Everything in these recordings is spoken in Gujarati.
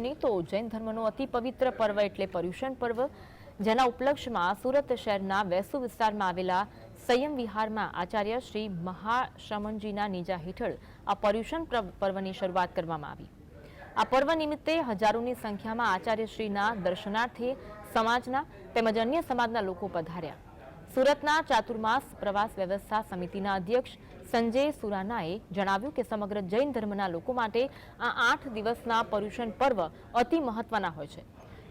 તો જૈન ધર્મનો અતિ પવિત્ર પર્વ એટલે પર્યુષણ પર્વ, જેના ઉપલક્ષમાં સુરત શહેરના વેસુ વિસ્તારમાં આવેલા સંયમ વિહારમાં આચાર્ય શ્રી મહાશ્રમણજીના નીજા હેઠળ આ પર્યુષણ પર્વની શરૂઆત કરવામાં આવી. આ પર્વ નિમિત્તે હજારોની સંખ્યામાં આચાર્યશ્રીના દર્શનાર્થે સમાજના તેમજ અન્ય સમાજના લોકો પધાર્યા. સુરતના ચાતુર્માસ પ્રવાસ વ્યવસ્થા સમિતિના અધ્યક્ષ સંજય સુરાનાએ જણાવ્યું કે સમગ્ર જૈન ધર્મના લોકો માટે આ આઠ દિવસના પર્યુષણ પર્વ અતિ મહત્વના હોય છે.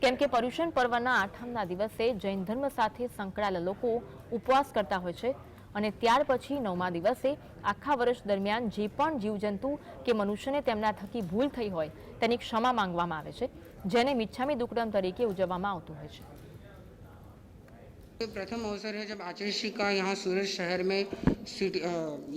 કેમ કે પર્યુષણ પર્વના આઠમના દિવસે જૈન ધર્મ સાથે સંકળાયેલા લોકો ઉપવાસ કરતા હોય છે અને ત્યાર પછી નવમા દિવસે આખા વર્ષ દરમિયાન જે પણ જીવજંતુ કે મનુષ્યને તેમના થકી ભૂલ થઈ હોય તેની ક્ષમા માંગવામાં આવે છે, જેને મિચ્છામી દુક્કડમ તરીકે ઉજવવામાં આવતું હોય છે. प्रथम अवसर है जब आचार्य श्री का यहाँ सूरत शहर में सिटी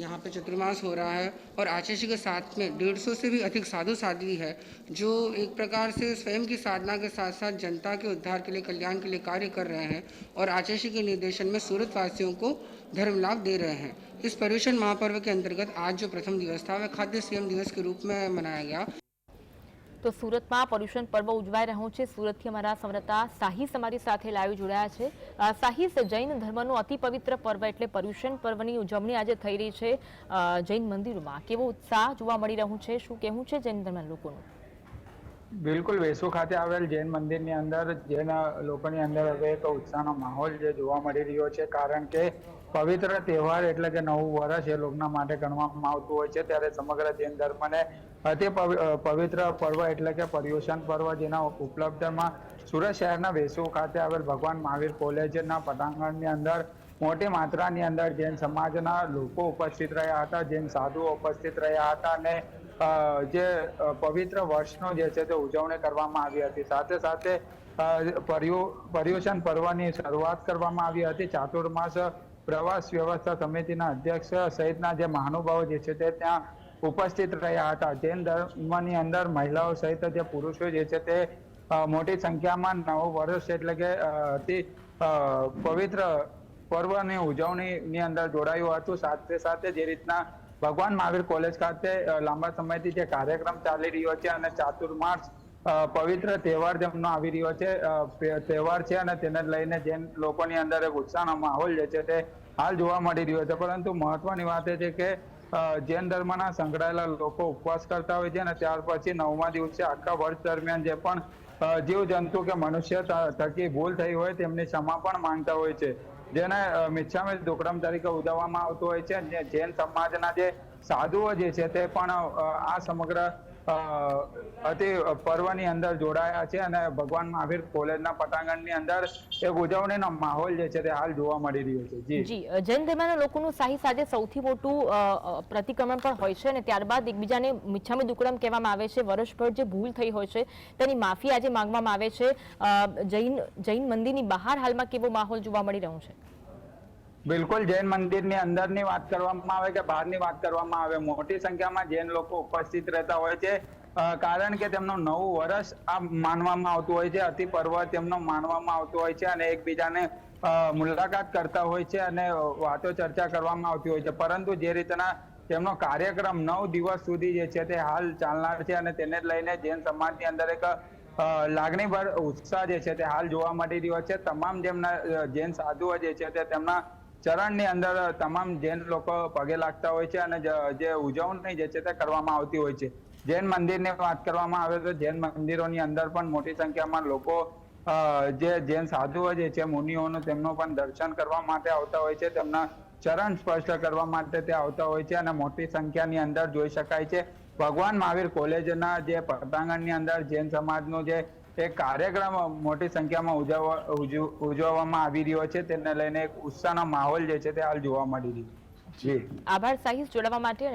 यहाँ पे चतुर्मास हो रहा है और आचार्य श्री के साथ में डेढ़ सौ से भी अधिक साधु साध्वी है, जो एक प्रकार से स्वयं की साधना के साथ साथ जनता के उद्धार के लिए, कल्याण के लिए कार्य कर रहे हैं और आचार्य श्री के निर्देशन में सूरत वासियों को धर्म लाभ दे रहे हैं। इस पर्यूषण महापर्व के अंतर्गत आज जो प्रथम दिवस था, वह खाद्य संयम दिवस के रूप में मनाया गया। તો સુરતમાં પર્યુષણ પર્વ ઉજવાઈ રહ્યું છે. સુરતથી અમારા સંવાદદાતા સાહિસ અમારી સાથે લાઈવ જોડાયા છે. સાહિસ જૈન ધર્મનું અતિ પવિત્ર પર્વ એટલે પર્યુષણ પર્વની ઉજવણી આજે થઈ રહી છે. જૈન મંદિરોમાં કેવો ઉત્સાહ જોવા મળી રહ્યું છે? શું કહેવું છે જૈન ધર્મના લોકોનું? બિલકુલ, વેસુ ખાતે આવેલ જૈન મંદિરની અંદર, જૈન લોકોની અંદર હવે એક ઉત્સાહનો માહોલ જે જોવા મળી રહ્યો છે, કારણ કે પવિત્ર તહેવાર એટલે કે નવું વર્ષ એ લોકોના માટે ગણવામાં આવતું હોય છે. ત્યારે સમગ્ર જૈન ધર્મને અતિ પવિત્ર પર્વ એટલે કે પર્યુષણ પર્વ જેના ઉપલબ્ધમાં સુરત શહેરના વેસુ ખાતે આવેલ ભગવાન મહાવીર કોલેજના પટાંગણની અંદર મોટી માત્રાની અંદર જૈન સમાજના લોકો ઉપસ્થિત રહ્યા હતા. જૈન સાધુઓ ઉપસ્થિત રહ્યા હતા અને જે પવિત્ર વર્ષનો જે છે તે ઉજવણી કરવામાં આવી હતી. સાથે સાથે પર્યુ, પર્યુષણ પર્વની શરૂઆત કરવામાં આવી હતી. ચાતુર્માસ પ્રવાસ વ્યવસ્થા સમિતિના અધ્યક્ષ સહિતના જે મહાનુભાવો જે છે તે ત્યાં ઉપસ્થિત રહ્યા હતા. જૈન ધર્મની અંદર મહિલાઓ સહિત જે પુરુષો જે છે તે મોટી સંખ્યામાં નવું વર્ષ એટલે કે અતિ પવિત્ર પર્વની ઉજવણીની અંદર જોડાયું હતું. સાથે સાથે જે રીતના ભગવાન મહાવીર કોલેજ ખાતે લાંબા સમયથી જે કાર્યક્રમ ચાલી રહ્યો છે અને ચાતુર્માસ પવિત્ર તહેવાર જેમનો આવી રહ્યો છે. તહેવાર છે અને તેને લઈને જૈન લોકોની અંદર એક ઉત્સાહનો માહોલ જે છે તે હાલ જોવા મળી રહ્યો છે. પરંતુ મહત્વની વાત એ છે કે જૈન ધર્મના સંકળાયેલા લોકો ઉપવાસ કરતા હોય છે અને ત્યાર પછી નવમા દિવસે આખા વર્ષ દરમિયાન જે પણ જીવ જીવજંતુ કે મનુષ્ય થકી ભૂલ થઈ હોય તેમની ક્ષમા પણ માંગતા હોય છે. જેને અ, દુકડમ તરીકે ઉજવવામાં આવતું હોય છે. જૈન સમાજના જે સાધુઓ જે છે તે પણ આ સમગ્ર અતિ પર્વની અંદર જોડાયા છે અને ભગવાન મહાવીર કોલેજના પટાંગણની અંદર એક ઉજવણીનો માહોલ જે છે તે હાલ જોવા મળી રહ્યો છે. જી. જૈન ધર્મના લોકોનું સાહી સાથે સૌથી મોટું પ્રતિક્રમણ પણ હોય છે અને ત્યારબાદ એકબીજાને મિચ્છામી દુકડમ કહેવામાં આવે છે. વર્ષભર જે ભૂલ થઈ હોય છે તેની માફી આજે માંગવામાં આવે છે. જૈન જૈન મંદિરની બહાર હાલમાં કેવો માહોલ જોવા મળી રહ્યો છે? બિલકુલ જૈન મંદિરની અંદરની વાત કરવામાં આવે કે બહારની વાત કરવામાં આવે, મોટી સંખ્યામાં જૈન લોકો ઉપસ્થિત રહેતા હોય છે. કારણ કે તેમનું નવું વર્ષ આ માનવામાં આવતું હોય છે, અતિ પર્વ તેમનો માનવામાં આવતું હોય છે અને એકબીજાને મુલાકાત કરતા હોય છે અને વાતો ચર્ચા કરવામાં આવતી હોય છે. પરંતુ જે રીતના તેમનો કાર્યક્રમ નવ દિવસ સુધી જે છે તે હાલ ચાલનાર છે અને તેને લઈને જૈન સમાજની અંદર એક લાગણીભર ઉત્સાહ જે છે તે હાલ જોવા મળી રહ્યો છે. તમામ જેમના જૈન સાધુઓ જે છે તે તેમના ચરણની અંદર તમામ જૈન લોકો પગે લાગતા હોય છે અને જ- ઉજવણી જે છે તે કરવામાં આવતી હોય છે. જૈન મંદિરની વાત કરવામાં આવે તો જૈન મંદિરોની અંદર પણ મોટી સંખ્યામાં લોકો જે જૈન સાધુઓ જે છે, મુનિઓનું તેમનું પણ દર્શન કરવા માટે આવતા હોય છે. તેમના ચરણ સ્પર્શ કરવા માટે તે આવતા હોય છે અને મોટી સંખ્યાની અંદર જોઈ શકાય છે. ભગવાન મહાવીર કોલેજના જે પટાંગણની અંદર જૈન સમાજનું જે એક કાર્યક્રમ મોટી સંખ્યામાં ઉજવવા ઉજવ- ઉજવવામાં આવી રહ્યો છે. તેને લઈને એક ઉત્સાહનો માહોલ જે છે તે હાલ જોવા મળી રહ્યો છે. આભાર. સાહિસ જોડાવા માટે